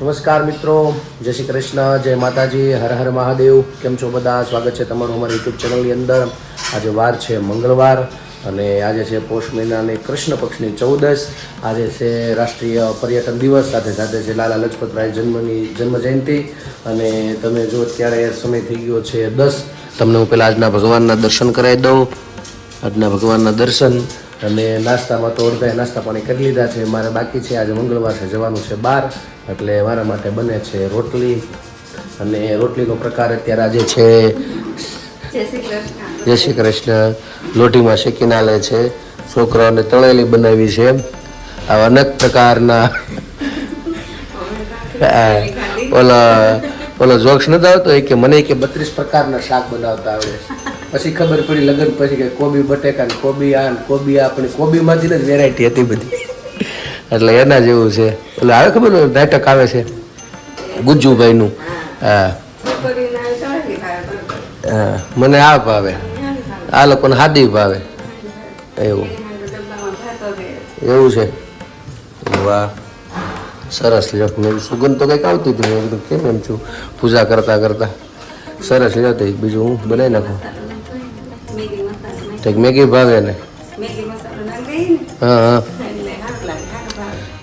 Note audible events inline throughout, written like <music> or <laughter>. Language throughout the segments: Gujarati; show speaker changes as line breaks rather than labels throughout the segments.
નમસ્કાર મિત્રો, જય શ્રી કૃષ્ણ, જય માતાજી, હર હર મહાદેવ. કેમ છો બધા? સ્વાગત છે તમારું અમારી યુટ્યુબ ચેનલની અંદર. આજે વાર છે મંગળવાર અને આજે છે પોષ મહિનાની કૃષ્ણ પક્ષની ચૌદસ આજે છે રાષ્ટ્રીય પર્યટન દિવસ. સાથે સાથે છે લાલા લજપતરાય જન્મની જન્મ જયંતિ અને તમે જો અત્યારે સમય થઈ ગયો છે દસ, તમને હું પહેલાં આજના ભગવાનના દર્શન કરાવી દઉં. આજના ભગવાનના દર્શન. અને નાસ્તામાં તો અડધાએ નાસ્તા પાણી કરી લીધા છે. મારે બાકી છે આજે મંગળવાર છે જવાનું છે બહાર. એટલે મારા માટે બને છે રોટલી. અને રોટલીનો પ્રકાર અત્યારે આજે છે
જય શ્રી કૃષ્ણ.
લોટીમાં શેકીને આલે છે. છોકરાઓને તળેલી બનાવી છે. આવા અનેક પ્રકારના. ઓલા ઓલો જોક્સ નથી આવતો એ કે મને કે બત્રીસ પ્રકારના શાક બનાવતા આવડે. છે. પછી ખબર પડી લગ્ન પછી કે કોબી બટેકા કોબી આ કોબી આ, પણ કોબીમાંથી જ વેરાયટી હતી બધી. એટલે એના જેવું છે. એટલે આવે ખબર ને નાટક આવે છે. ગુજ્જુભાઈનું. હા. હા, મને આ ભાવે. આ લોકોને હાદી ભાવે. એવું. એવું છે. વાહ. સરસ લ્યો. મેં સુગંધ તો કંઈક આવતી હતી કેમ એમ છું? પૂજા કરતા કરતા. સરસ લ્યો તો, બીજું હું બનાવી નાખું? કંઈક મેગી ભાવે ને. હા હા.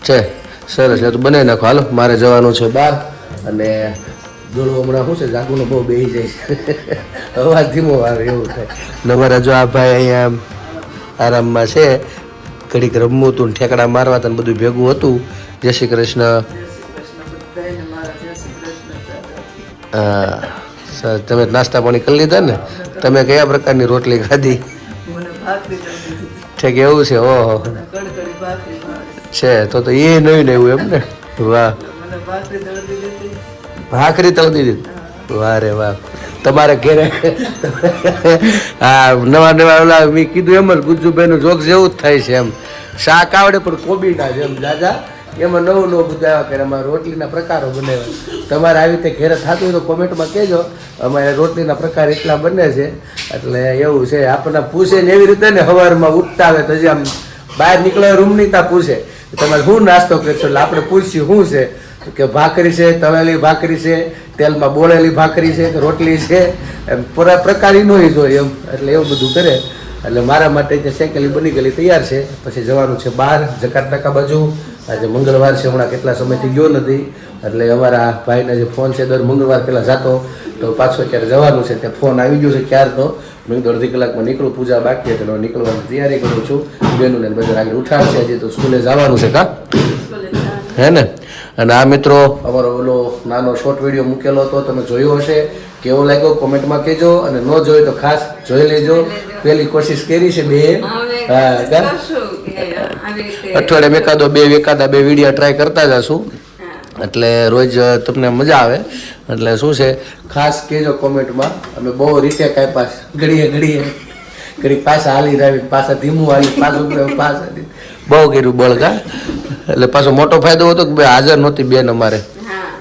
છે સરસ. તો બનાવી નાખો. હાલો મારે જવાનું છે બહાર અને જોડો હમણાં શું છે જાગુનો બહુ બેસી જાય છે. <laughs> અવાજ ધીમો આવે એવું થાય. ને અમારા જો આ ભાઈ અહીંયા આરામમાં છે ઘડીક રમવું હતું ઠેકડા મારવા હતા બધું ભેગું હતું. જય શ્રી કૃષ્ણ. હા સર તમે નાસ્તા પાણી કરી લીધા ને? તમે કયા પ્રકારની રોટલી ખાધી? ઠીક, એવું છે, ઓહો. છે, તો તો એ નવી નવું એમ ને? વાહ. ભાખરી તળી દીધી. વાહ રે વાહ. તમારે ઘેરે હા, નવા નવા ઓલા મેં કીધું એમ જ, ગુજ્જુભાઈનું જોગ જેવું જ થાય છે એમ. શાક આવડે પણ કોબીના એમ દાદા એમાં નવું નવું બધું આવ્યા કરે અમારે રોટલીના પ્રકારો બનાવ્યા. તમારે આવી રીતે ઘેરે થતું હોય તો કોમેન્ટમાં કહેજો. અમારે રોટલીના પ્રકાર એટલા બને છે. એટલે એવું છે. આપણને પૂછે ને એવી રીતે ને સવારમાં ઉઠતા આવે તો આમ બહાર નીકળે રૂમની ત્યાં પૂછે. તમારે શું નાસ્તો કરશો? એટલે આપણે પૂછ્યું શું છે? કે ભાખરી છે, તળેલી ભાખરી છે, તેલમાં બોળેલી ભાખરી છે, કે રોટલી છે? એમ પૂરા પ્રકારી નહીં જોઈએ એમ. એટલે એવું બધું કરે. એટલે મારા માટે જે શેકેલી બની ગયેલી તૈયાર છે. પછી જવાનું છે બહાર જકાતનાકા બાજુ. આજે મંગળવાર છે હમણાં કેટલા સમયથી ગયો નથી. એટલે અમારા ભાઈના જે ફોન છે દર મંગળવાર પહેલાં જતો. તો પાછો અત્યારે જવાનું છે ત્યાં ફોન આવી ગયો છે ક્યાર તો. મેં કીધું અડધી કલાકમાં નીકળું પૂજા બાકી એટલે નીકળવાની તૈયારી કરું છું. બેનોને બધા આગળ ઉઠાડશે હજી તો સ્કૂલે જવાનું છે કા? હે ને? અને આ મિત્રો અમારો ઓલો નાનો શોર્ટ વીડિયો મૂકેલો હતો તમે જોયો હશે. કેવો લાગ્યો? કોમેન્ટમાં કહેજો. અને ન જોયો તો ખાસ જોઈ લેજો. પહેલી કોશિશ કરી છે બે હા
કોશિશ
કા?
કરશું કે આવી રીતે
અઠવાડિયે એકાદો બે એકાદા બે વીડિયો ટ્રાય કરતા જશું. એટલે રોજ તમને મજા આવે. એટલે શું છે ખાસ કહેજો કોમેન્ટમાં. અમે બહુ રીતે પાસ ઘડીએ ઘડીએ ઘડી પાછા હાલી આવી પાછા ધીમું હાલી પાછું પાછા બહુ કર્યું બળગા. એટલે પાછો મોટો ફાયદો હતો કે હાજર નહોતી બેન અમારે.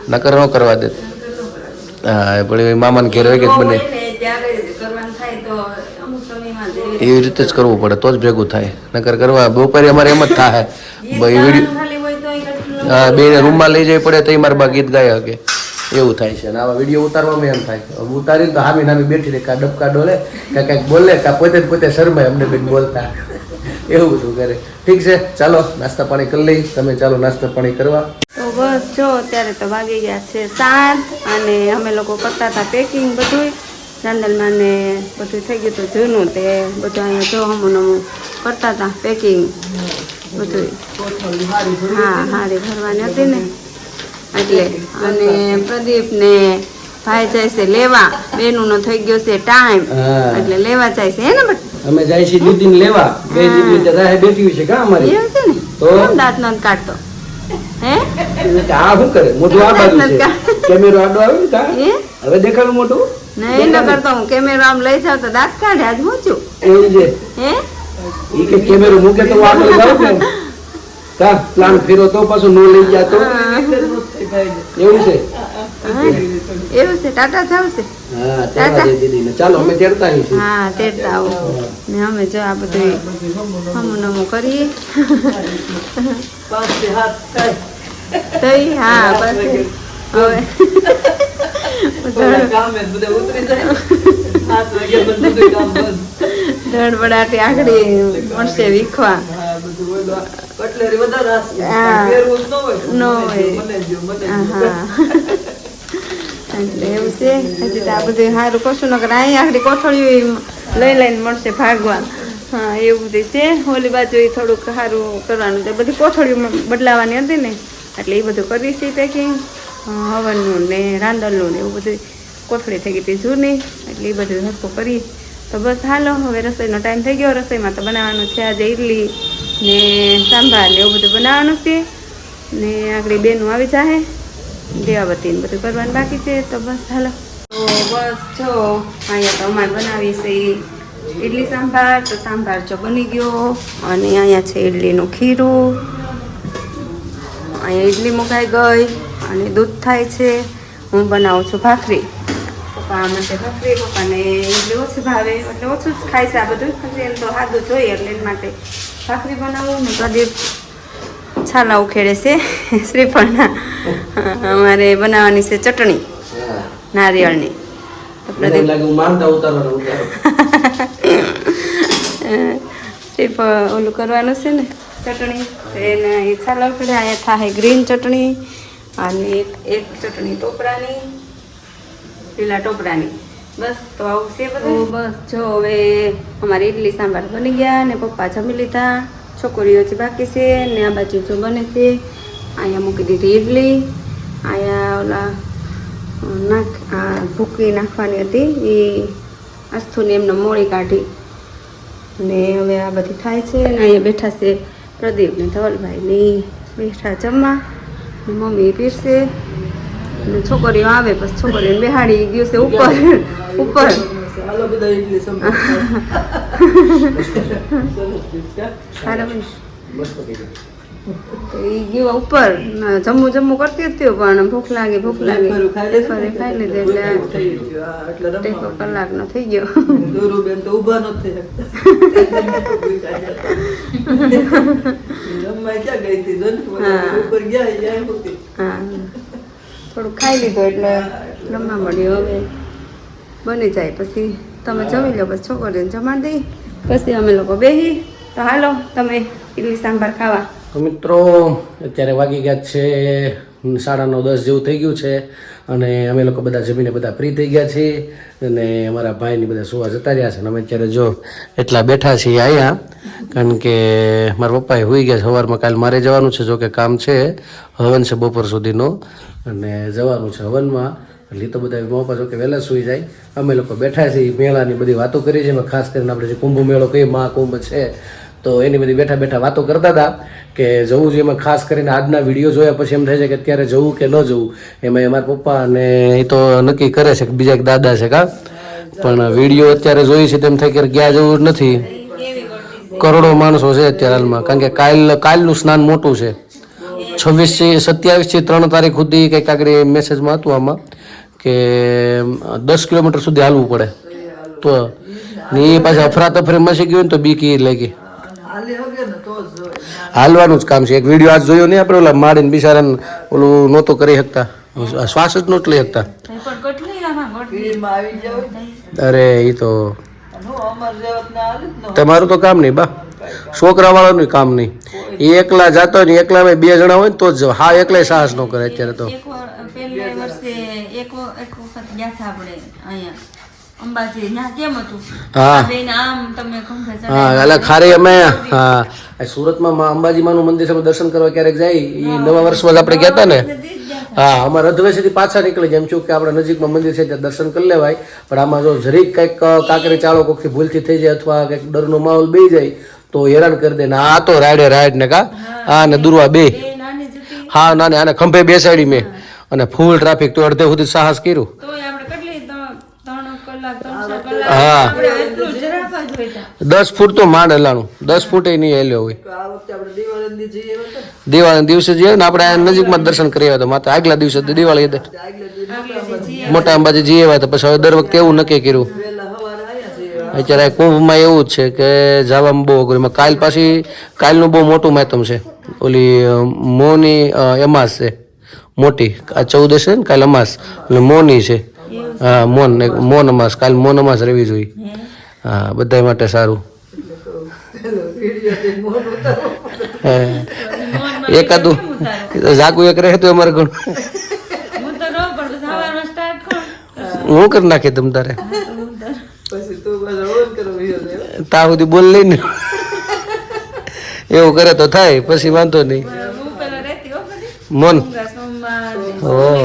નકર ન કરવા દે હા પણ મામાને ઘેર હોય કે બને
હોય ને ત્યારે જ કરવાનું થાય તો અમુક સમયમાં જ એવી
રીતે જ કરવું પડે તો જ ભેગું થાય. નકર કરવા બપોરે અમારે એમ જ થાય હા બેને રૂમમાં લઈ જવી પડે તો એ બા ગીત ગાય હકે એવું થાય છે. અને આવા વીડિયો ઉતારવામાં એમ થાય ઉતારીને તો હામી નામી બેઠી રહે કા ડબકા ડોલે કા કંઈક બોલે કા પોતે પોતે શરમાય અમને બેન બોલતા. એવું બધું કરે. ઠીક છે ચાલો નાસ્તા પાણી કરી લઈ. તમે ચાલો નાસ્તા પાણી કરવા.
તો બસ જો અત્યારે તો વાગી ગયા છે સાત અને અમે લોકો કરતા હતા પેકિંગ બધું ચાંદલમાં ને બધું થઈ ગયું હતું જૂનું તે બધું અહીંયા જો હમું નમું કરતા હતા પેકિંગ બધું હા હારી ભરવાની હતી ને. એટલે અને પ્રદીપ ને ભાઈ જાય છે લેવા. બેનું નો થઈ ગયો છે ટાઈમ એટલે લેવા જાય છે હે ને બટ
અમે જાય છે દીદી ને લેવા બે દીદી રાહે બેઠી છે કા અમારી?
એવું છે ને?
તો?
દાંત નો કાઢતો? હે?
આ શું કરે? મોઢું આ બાજુ છે. કેમેરો આડો આવે ને હવે દેખાડું મોટું.
નહીં ન કરતો હું કેમેરો આમ લઈ જાવ તો દાંત કાઢે આજ હું છું.
એવું છે.
હે?
ઈ કે કેમેરો મૂકે તો આગળ જાઉં કે? કા પ્લાન ફેરો તો પાછું નો લઈ ગયા એવું છે?
હા, એવું છે. ટાટા જાવ છે
હા તેવા દે ચાલો અમે તેડતા આવીશું.
હા તેડતા આવો. ને અમે જો આ બધું હમું નમો કરીએ થઈ હા બસ. હવે ધડબડાટી આખડી મળશે વીખવા. એટલે એવું છે. હજી તો આ બધું સારું કશું નકર અહીંયા આખડી કોથળીઓ લઈ લઈને મળશે ભાગવા. હા એવું બધું છે. હોલી બાજુ ઈ થોડુંક સારું કરવાનું. બધી કોથળીઓ બદલાવાની હતી ને. એટલે એ બધું કરી છે પેકિંગ હવનનું ને રાંદલનું ને એવું બધું કોથળી થઈ ગઈ હતી જૂની, એટલે એ બધું હરખું કરી. તો બસ હાલો, હવે રસોઈનો ટાઈમ થઈ ગયો, રસોઈમાં તો બનાવવાનું છે આજે ઇડલી ને સાંભાર ને એવું બધું બનાવવાનું છે. ને આગળ બેનું આવી જાહે દેવાવતીને બધું કરવાનું બાકી છે, તો બસ હાલો. તો બસ જો, અહીંયા તો અમારે બનાવી છે ઇડલી સાંભાર, તો સાંભાર જો બની ગયો, અને અહીંયા છે ઇડલીનું ખીરું. અહીંયા ઇડલી મુકાઈ ગઈ. અને દૂધ થાય છે. હું બનાવું છું ભાખરી. પપ્પા માટે ભાખરી પપ્પાને એટલે ઓછી ભાવે એટલે ઓછું જ ખાય છે આ બધું. પછી એમ તો સાદું જોઈએ એટલે એના માટે ભાખરી બનાવું ને પ્રદીપ છાલા ઉખેડે છે <laughs> શ્રીફળના. અમારે બનાવવાની છે ચટણી નારિયેળની. શ્રીફળ ઓલું કરવાનું છે ને ચટણી એના છાલા ઉખેડે અહીંયા થાય ગ્રીન ચટણી અને એક એક ચટણી ટોપરાની લીલા ટોપરાની. બસ, તો આવું છે બધું? બસ, જો હવે અમારી ઇડલી સાંભાર બની ગયા ને પપ્પા જમી લીધા. છોકરીઓ જે બાકી છે ને આ બાજુ જો બને છે. અહીંયા મૂકી દીધી ઇડલી અહીંયા ઓલા નાખ, આ ભૂકી નાખવાની હતી. એ આસ્થુને એમને મોળી કાઢી. ને હવે આ બધી થાય છે. ને અહીંયા બેઠા છે પ્રદીપ ને ધવલભાઈ ને બેઠા જમવા. મમ્મી પીરશે અને છોકરીઓ આવે પછી છોકરીઓને બેહાડી ગયું છે ઉપર ઉપર. <laughs> સારા બને.
ગયું.
તો એ ગયો ઉપર ના, જમવું જમવું કરતી હતી પણ ભૂખ લાગી ભૂખ લાગી.
ફરું ખાઈ લીધું?
એટલે ટેકો
કલાક
નો થઈ ગયો.
દોરુબેન તો ઊભા હતી?
હા.
ઉપર ગયા એ
હા. થોડું ખાઈ લીધું એટલે રમવા મળ્યું હવે બની જાય પછી તમે જમી લો પછી છોકરીને જમાડી દઈ. પછી અમે લોકો બેહી. તો હાલો તમે ઇડલી સાંભાર ખાવા.
તો મિત્રો, અત્યારે વાગી ગયા છે સાડા નવ દસ જેવું થઈ ગયું છે અને અમે લોકો બધા જમીને બધા ફ્રી થઈ ગયા છીએ અને અમારા ભાઈની બધા સુવા જતા રહ્યા છે અને અમે અત્યારે જો એટલા બેઠા છીએ અહીંયા, કારણ કે મારા પપ્પાએ હોઈ ગયા સવારમાં કાલે મારે જવાનું છે જો કે કામ છે. હવન છે બપોર સુધીનો અને જવાનું છે હવનમાં. એટલે તો બધા મો પાછો કે વહેલા સૂઈ જાય. અમે લોકો બેઠા છીએ, મેળાની બધી વાતો કરી છે. ખાસ કરીને આપણે જે કુંભ મેળો કઈ મહાકુંભ છે તો એની બધી બેઠા બેઠા વાતો કરતા હતા કે જવું જોઈએ એમાં ખાસ કરીને આજના વીડિયો જોયા પછી એમ થાય છે કે અત્યારે જવું કે ન જવું, એમાં મારા પપ્પા અને એ તો નક્કી કરે છે કે બીજા એક દાદા છે કા? પણ વીડિયો અત્યારે જોઈ છે તેમ થાય કે ક્યાં જવું નથી. કરોડો માણસો છે અત્યારે હાલમાં, કારણ કે કાલ, કાલનું સ્નાન મોટું છે. છવ્વીસથી સત્યાવીસથી ત્રણ તારીખ સુધી કંઈક આગળ મેસેજમાં હતું આમાં કે દસ કિલોમીટર સુધી હાલવું પડે. તો એ પાછા અફરાતફરી મસી ગયું ને તો બીક કી લાગી. હાલવાનું જ કામ છે. એક વીડિયો આજ જોયો નહીં આપણે ઓલા માડીને બિચારાને ઓલું નહોતું કરી શકતા. શ્વાસ જ નહોતું લઈ શકતા.
ભીડમાં આવી જાવ.
અરે એ તો તમારું તો કામ નહીં બા. છોકરા વાળાનું કામ નહીં. એ એકલા જાતો હોય ને એકલા બે જણા હોય ને તો જ હા એકલા સાહસ ન કરે અત્યારે તો.
એક વર્ષે એક વખત ગયા હતા આપણે અહીંયા.
ખારી અમે હા. સુરતમાં માં અંબાજીમાનું મંદિર અમે દર્શન કરવા ક્યારેક જાય એ નવા વર્ષમાં આપણે ગયા હતા. ને હા અમારે અધવેશથી પાછા નીકળી જાય એમ છું કે આપણે નજીકમાં મંદિર છે ત્યાં દર્શન કરી લેવાય. પણ આમાં જો જરીક કંઈક કાંકરી ચાળો કોઈકથી ભૂલથી થઈ જાય અથવા કંઈક ડરનો માહોલ બે જાય તો હેરાન કરી દે. ને આ તો રાડે રાડ ને કા? હા. ને દુર્વા બે. હા ના ને આને ખંભે બેસાડી મેં. અને ફૂલ ટ્રાફિક તો અડધે સુધી સાહસ કર્યું
તોય આપણે કેટલી ત્રણ ત્રણ કલાક ત્રણ ચાર કલાક
હા. દસ ફૂટ તો માંડ હલાણું. દસ ફૂટ એ નહીં હેલ્યો હોય.
દિવાળી
દિવસે જઈએ ને આપણે નજીકમાં દર્શન કરી આવ્યા હતા. માત્ર આગલા દિવસે દિવાળી હતી. મોટા અંબાજી જઈ હતા. પછી હવે દર વખતે એવું નક્કી કર્યું. અત્યારે કુંભમાં એવું જ છે કે જવામાં બહુ અઘરું. એમાં કાલ પાછી, કાલનું બહુ મોટું માતમ છે. ઓલી મોની અમાસ છે. મોટી. આ ચૌદસ છે ને કાલ અમાસ. એટલે મોની છે. હા મૌન મૌન અમાસ કાલ મૌન અમાસ રહેવી જોઈએ. હા? બધા માટે સારું. હે. એકાદું જાગું એક રહે તો અમારે ઘણું.
હું કરું.
હું કરી નાખી તમ તારે?
પછી તું
સુધી બોલ લઈને. એવું કરે તો થાય પછી વાંધો નહીં.
હું પેલા હો
મન.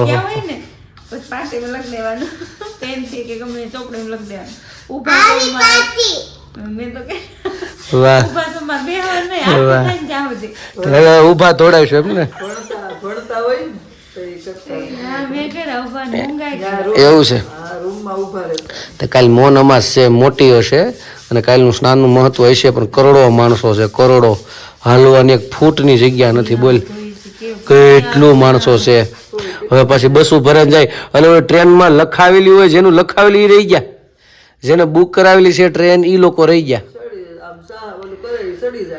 ડુંગરા પાટીમાં લખી દેવાનું પેનથી કે ગમે તે ચોપડીમાં લખી દેવાનું. સોમવાર મેં તો કે
ઊભા ઊભા તોડાવશું એમ ને? એવું છે.
આ રૂમમાં ઊભા રહે.
તો કાલ મોન અમાસ છે મોટી હશે અને કાલનું સ્નાનનું મહત્વ હશે પણ કરોડો માણસો છે કરોડો. હાલવાની એક ફૂટની જગ્યા નથી બોલ. કેટલું માણસો છે. હવે પછી બસો ભરાઈ જાય. અને હવે ટ્રેનમાં લખાવેલી હોય જેનું લખાવેલી રહી ગયા. જેને બુક કરાવેલી છે ટ્રેન એ લોકો રહી ગયા.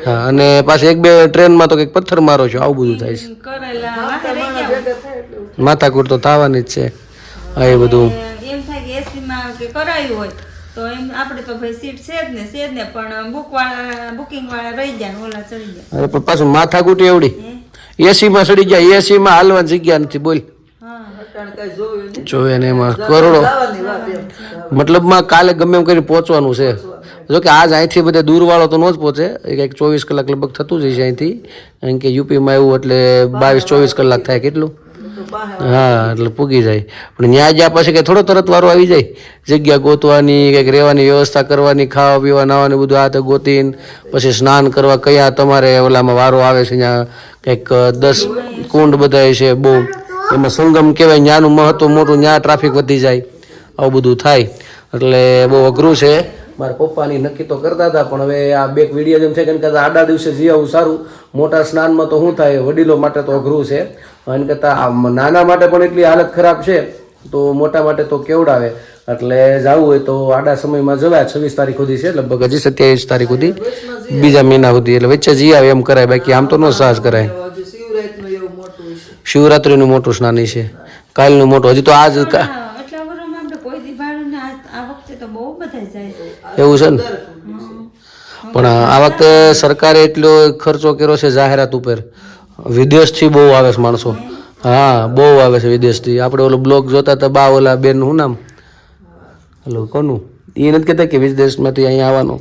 હા અને પાછી એક બે ટ્રેનમાં તો કંઈક પથ્થર મારો છો આવું બધું થાય છે. માથાકૂટ તો થવાની જ છે. હા એ બધું.
એમ થાય કે એસી કે કરાયું હોય તો એમ આપણે તો ભાઈ સીટ છે જ ને છે જ ને પણ બુક વાળા બુકિંગ વાળા રહી ગયા ઓલા ચડી ગયા.
પાછું માથાકૂટ એવડી. એસીમાં સડી ગયા, એસીમાં હાલવાની જગ્યા નથી બોલ.
કાંઈ
જોવે ને એમાં કરોડો. મતલબમાં કાલે ગમે એમ કરીને પહોંચવાનું છે. જો કે આજ અહીંથી બધે દૂરવાળો તો ન જ પહોંચે કંઈક ચોવીસ કલાક લગભગ થતું જ હશે અહીંથી. કારણ કે યુપીમાં એવું એટલે બાવીસ, ચોવીસ કલાક થાય કેટલું? હા, એટલે પૂગી જાય. પણ ત્યાં જ્યાં પછી કે થોડો તરત વારો આવી જાય. જગ્યા ગોતવાની, કંઈક રહેવાની વ્યવસ્થા કરવાની, ખાવા પીવા નાવાની બધું આ તે ગોતીને પછી સ્નાન કરવા કયા તમારે ઓલામાં વારો આવે છે ત્યાં કંઈક દસ કુંડ બધા છે બહુ. એમાં સંગમ કહેવાય ત્યાંનું મહત્વ મોટું ત્યાં ટ્રાફિક વધી જાય. આવું બધું થાય. એટલે બહુ અઘરું છે. મારા પપ્પાની નક્કી તો કરતા હતા, પણ હવે આ બે વીડિયો જેમ છે કે કરતાં આડા દિવસે જઈ આવું સારું, મોટા સ્નાનમાં તો શું થાય, વડીલો માટે તો અઘરું છે. એને કરતાં નાના માટે પણ એટલી હાલત ખરાબ છે, તો મોટા માટે તો કેવડાવે. એટલે જવું હોય તો આડા સમયમાં જવાય, છવ્વીસ તારીખ સુધી છે, લગભગ હજી સત્યાવીસ તારીખ સુધી. બીજા મહિના સુધી એટલે વચ્ચે જઈ આવે એમ કરાય બાકી આમ તો ન સાહસ કરાય.
શિવરાત્રિનું મોટું છે
સ્નાન છે. કાલનું મોટું હજી તો આજ કા-
હા, એટલા વર્ષમાં આપણે કોઈ દી ભાડું ને આ આ વખતે તો બહુ બધા જાય છે.
એવું છે ને? પણ આ વખતે સરકારે એટલો ખર્ચો કર્યો છે જાહેરાત ઉપર. વિદેશથી બહુ આવે છે માણસો. હા બહુ આવે છે વિદેશથી. આપણે ઓલો બ્લોગ જોતા હતા બા ઓલા બેન શું નામ? હલો કોનું? એ નથી કહેતા કે વિદેશમાંથી અહીંયા આવવાનો.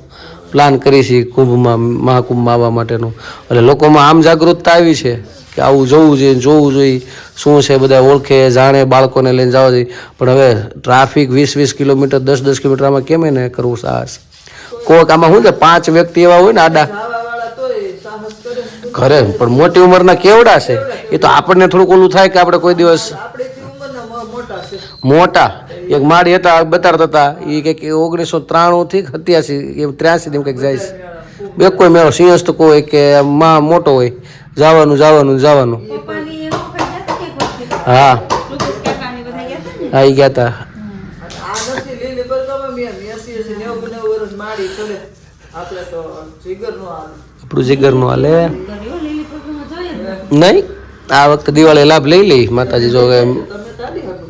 પ્લાન કરી છે કુંભમાં મહાકુંભમાં આવવા માટેનું. એટલે લોકોમાં આમ જાગૃતતા આવી છે કે આવું જોવું જોઈએ જોવું જોઈએ શું છે બધા ઓળખે જાણે બાળકોને લઈને જવા જોઈએ. પણ હવે ટ્રાફિક વીસ વીસ કિલોમીટર દસ દસ કિલોમીટર આમાં કેમ એને કરવું સાહસ? કોક આમાં શું છે પાંચ વ્યક્તિ એવા હોય ને આડા. ખરે પણ મોટી ઉંમરના કેવડા છે? એ તો આપણને થોડુંક ઓલું થાય કે આપણે કોઈ દિવસ
મોટા.
એક માળી હતા બતાડતા હતા. એ કંઈક ઓગણીસો ત્રાણું થી સત્યાસી એમ ત્ર્યાસી એમ કંઈક જાય છે. એક કોઈ મેળો સિંહસ્થ કોઈ કે માં મોટો હોય. જવાનું જવાનું જવાનું.
એ વખતે
હા.
એ ગયા હતા
માડી આપણે તો જીગરનું આ
આપણું જીગરનું હાલે. નહીં. આ વખતે દિવાળી લાભ લઈ લઈ માતાજી જો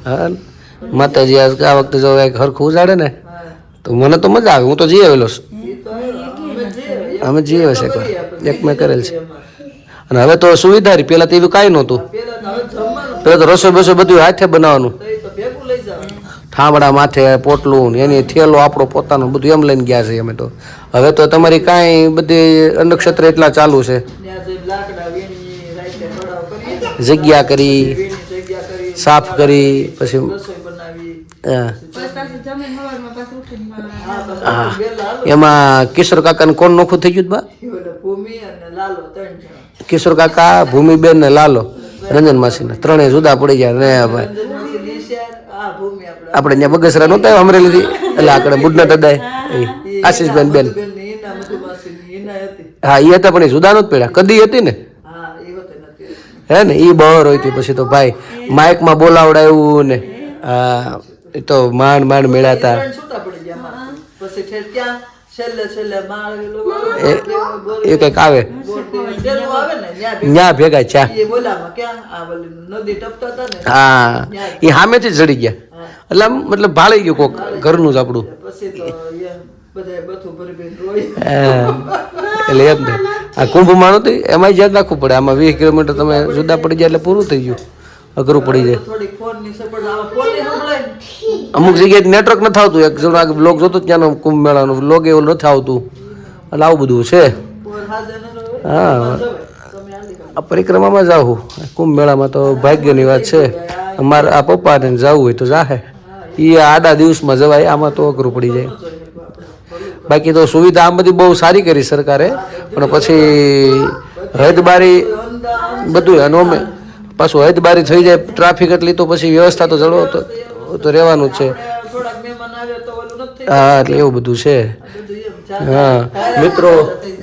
હા માતાજી આજ આ વખતે જો કંઈક હરખું ઉજાડે ને, તો મને તો મજા આવે, હું તો જઈ આવેલો છું.
અમે જે
અમે જઈ આવે છે એક મેં કરેલ છે. અને હવે તો સુવિધા રહી, પહેલાં તો એવું કાંઈ નહોતું. પહેલાં તો રસોઈ બસોઈ બધું હાથે બનાવવાનું. ઠામડા માથે પોટલું એની થેલો આપણો પોતાનો, બધું એમ લઈને ગયા છે અમે તો. હવે તો તમારી કાંઈ બધી અન્નક્ષેત્ર એટલા ચાલુ છે. જગ્યા કરી, સાફ કરી, પછી એમાં કિશોર કાકાને કોણ નોખું થઈ ગયું બા? કિશોર કાકા ભૂમિબેન ને લાલો. રંજન માસીને. ત્રણેય જુદા પડી ગયા. ને
આપણે.
આપણે ત્યાં બગસરા નહોતા અમરેલીથી? એટલે આગળ બુડના દાદા આશીષબેન બેન. હા એ હતા પણ એ જુદા નહોત પડ્યા. કદી હતી ને?
હે
ને? એ બહર હોય હતી પછી તો ભાઈ માઇકમાં બોલાવડાવ્યું ને હા એ તો માંડ માંડ મેળાતા. એ એ કંઈક આવે.
ન્યા ભેગા
ચા હા. એ સામેથી જ ચડી ગયા. એટલે આમ મતલબ ભાળી ગયું કોક ઘરનું જ આપણું. એટલે એમ ને આ કુંભમાં નહોતી એમાં યાદ રાખવું પડે. આમાં વીસ કિલોમીટર તમે જુદા પડી જાય એટલે પૂરું થઈ ગયું. અઘરું પડી જાય
થોડીક ફોનની સપોર્ટ આમાં ફોનની સંભળાય ને.
અમુક જગ્યાએ નેટવર્ક નથી આવતું એક જણા બ્લોગ જોતો ત્યાંનો કુંભ મેળાનો. બ્લોગ એવું નથી આવતું એટલે આવું બધું છે. હા. આ પરિક્રમામાં જાવું કુંભ મેળામાં તો ભાગ્યની વાત છે. અમારે આ પપ્પાને જવું હોય તો જાહે. એ આડા દિવસમાં જવાય. આમાં તો અઘરું પડી જાય. બાકી તો સુવિધા આમ બધી બહુ સારી કરી સરકારે. પણ પછી હદબારી બધું અને અમે પાછું હદબારી થઈ જાય, ટ્રાફિક એટલી તો પછી વ્યવસ્થા તો જળવો તો તો રહેવાનું છે. હા એટલે એવું બધું છે. હા. મિત્રો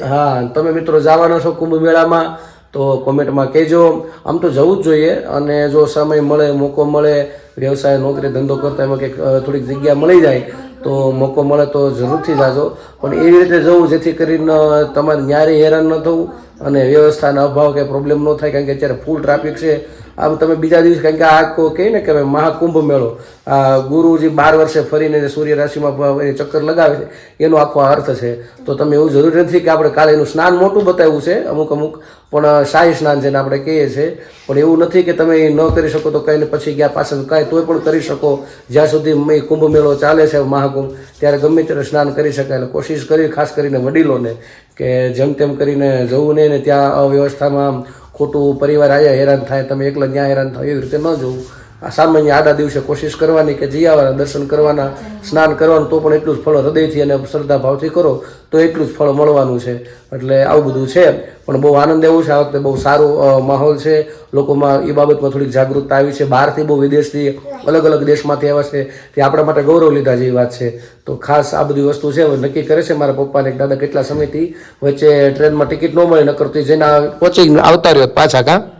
હા તમે મિત્રો જવાના છો કુંભ મેળામાં તો કોમેન્ટમાં કહેજો. આમ તો જવું જ જોઈએ અને જો સમય મળે મોકો મળે વ્યવસાય નોકરી ધંધો કરતા એમાં કંઈક થોડીક જગ્યા મળી જાય તો મોકો મળે તો જરૂરથી જાજો. પણ એવી રીતે જવું જેથી કરીને તમારે ન્યારે હેરાન ન થવું અને વ્યવસ્થાના અભાવ કે પ્રોબ્લેમ ન થાય કારણ કે અત્યારે ફૂલ ટ્રાફિક છે. આમ તમે બીજા દિવસ કારણ કે આખો કહે ને કે મહાકુંભ મેળો, આ ગુરુજી બાર વર્ષે ફરીને સૂર્ય રાશિમાં પ- એ ચક્કર લગાવે છે, એનો આખો અર્થ છે. તો તમે એવું જરૂરી નથી કે આપણે કાલે એનું સ્નાન મોટું બતાવ્યું છે, અમુક અમુક, પણ શાહી સ્નાન જેને આપણે કહીએ છીએ પણ એવું નથી કે તમે એ ન કરી શકો તો કંઈ ને પછી ગયા પાછળ કાંઈ તોય પણ કરી શકો. જ્યાં સુધી કુંભ મેળો ચાલે છે, મહાકુંભ, ત્યારે ગમે ત્યારે સ્નાન કરી શકાય. એટલે કોશિશ કરી, ખાસ કરીને વડીલોને, કે જેમ તેમ કરીને જવું નહીં ને ત્યાં અવ્યવસ્થામાં ખોટું પરિવાર આયા હેરાન થાય તમે એકલા ત્યાં હેરાન થાય એવી રીતે ન જવું. આ સામાન્ય આડા દિવસે કોશિશ કરવાની કે જઈ આવવાના દર્શન કરવાના, સ્નાન કરવાનું, તો પણ એટલું જ ફળ હૃદયથી અને શ્રદ્ધા ભાવથી કરો, તો એટલું જ ફળ મળવાનું છે. એટલે આવું બધું છે. પણ બહુ આનંદ એવું છે, આ વખતે બહુ સારો માહોલ છે. લોકોમાં એ બાબતમાં થોડીક જાગૃતતા આવી છે. બહારથી બહુ વિદેશથી અલગ અલગ દેશમાંથી આવ્યા છે. તે આપણા માટે ગૌરવ લીધા જેવી વાત છે. તો ખાસ આ બધી વસ્તુ છે નક્કી કરે છે મારા પપ્પાને દાદા, કેટલા સમયથી વચ્ચે ટ્રેનમાં ટિકિટ ન મળે નકરતી જેના પહોંચી આવતા રહ્યો પાછા કાં?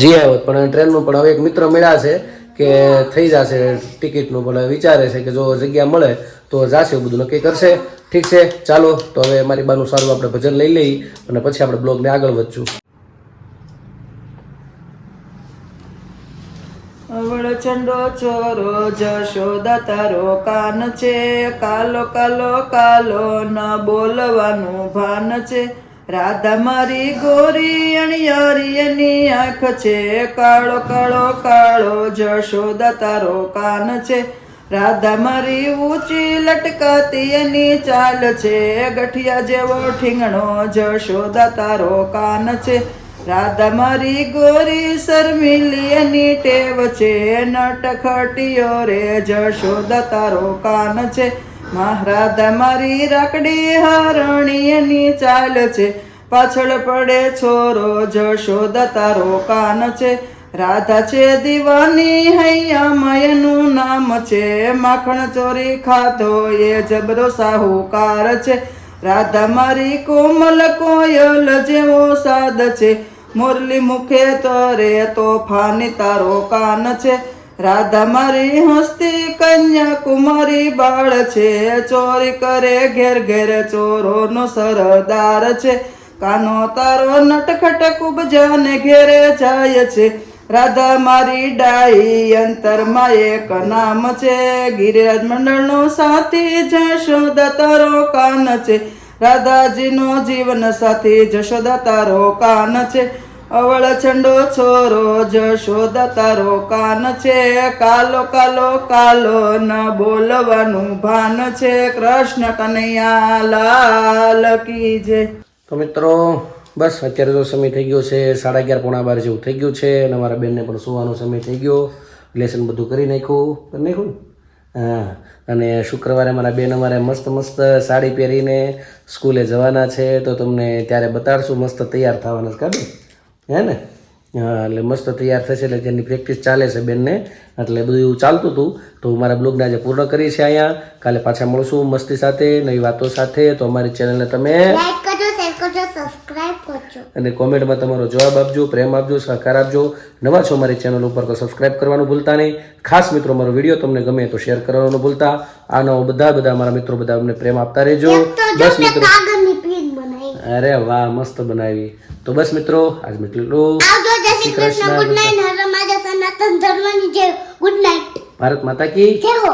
જી આવ્યો પણ ટ્રેનનું પણ હવે એક મિત્ર મળ્યા છે કે થઈ જશે ટિકિટનું, પણ વિચારે છે કે જો જગ્યા મળે તો જાશે બધું નક્કી કરશે. ઠીક છે, ચાલો, તો હવે મારી બાનું સારું આપણે ભજન લઈ લઈએ અને પછી આપણે બ્લોગને આગળ વધશું.
ચંડો ચોરો જશોદા તારો કાન છે, કાલો કાલો કાલો ન બોલવાનું ભાન છે. રાધા મારી ગોરી અણિયારી એની આંખ છે. કાળો કાળો કાળો જશોદા તારો કાન છે. રાધા મારી ઊંચી લટકાતી એની ચાલ છે. ગઠિયા જેવો ઠીંગણો જશોદા તારો કાન છે. રાધા મારી ગોરી શર્મિલી એની ટેવ છે. નટખટીયો રે જશોદા તારો કાન છે. મહારાધા મારી રાકડી હારણી ચાલ છે. પાછળ પડે છોરો જશોદા તારો કાન છે. રાધા છે દીવાની હૈયા મયનું નામ છે. માખણ ચોરી ખાધો એ જબરો સાહુકાર છે. રાધા મારી કોમલ કોયલ જેવો સાદ છે. મુરલી મુખે તરે તોફાની તારો કાન છે. રાધા મારી હસ્તી કન્યાકુમારી બાળ છે, ચોરી કરે ઘેર ઘેર, ચોરોનો સરદાર છે. કાનો તારો નટખટ કુબજાને ઘેરે જાય છે. રાધા મારી ડાઈ અંતરમાં એક નામ છે, ગિરિરાજ મંડળનો સાથી જશોદા તારો કાન છે. રાધાજીનો જીવન સાથી જશોદા તારો કાન છે. અવળ છંડો છોરો જશોદા તારો કાન છે. કાલો કાલો કાલો ન બોલવાનું ભાન છે. કૃષ્ણ કનૈયા લાલ કી જય.
તો મિત્રો, બસ અત્યારે તો સમય થઈ ગયો છે, સાડા અગિયાર પોણા બાર જેવું થઈ ગયું છે અને મારા બેનને પણ સુવાનો સમય થઈ ગયો. લેસન બધું કરી નાખ્યું નાખ્યું. હા, અને શુક્રવારે મારા બેન અમારે મસ્ત મસ્ત સાડી પહેરીને સ્કૂલે જવાના છે. તો તમને ત્યારે બતાડશું, મસ્ત તૈયાર થવાના કાઢું હે ને હા એટલે મસ્ત તૈયાર થશે એટલે જેની પ્રેક્ટિસ ચાલે છે બેનને. એટલે બધું એવું ચાલતું હતું. તો મારા બ્લોગને આજે પૂર્ણ કરી છે અહીંયા. કાલે પાછા મળશું મસ્તી સાથે નવી વાતો સાથે. તો અમારી ચેનલને તમે અને કોમેન્ટમાં તમારો જવાબ આપજો પ્રેમ આપજો સહકાર આપજો. નવા છો મારી ચેનલ ઉપર તો સબસ્ક્રાઇબ કરવાનું ભૂલતા નહીં. ખાસ મિત્રો મારો વીડિયો તમને ગમે તો શેર કરવાનું ભૂલતા. આ નવો બધા બધા મારા મિત્રો બધા અમને પ્રેમ આપતા રહેજો. બસ મિત્રો. અરે વાહ મસ્ત બનાવી. તો બસ મિત્રો આજ મિત્રો
આવજો જય શ્રી કૃષ્ણ ગુડ નાઇટ.
ભારત માતા કી?
જય હો.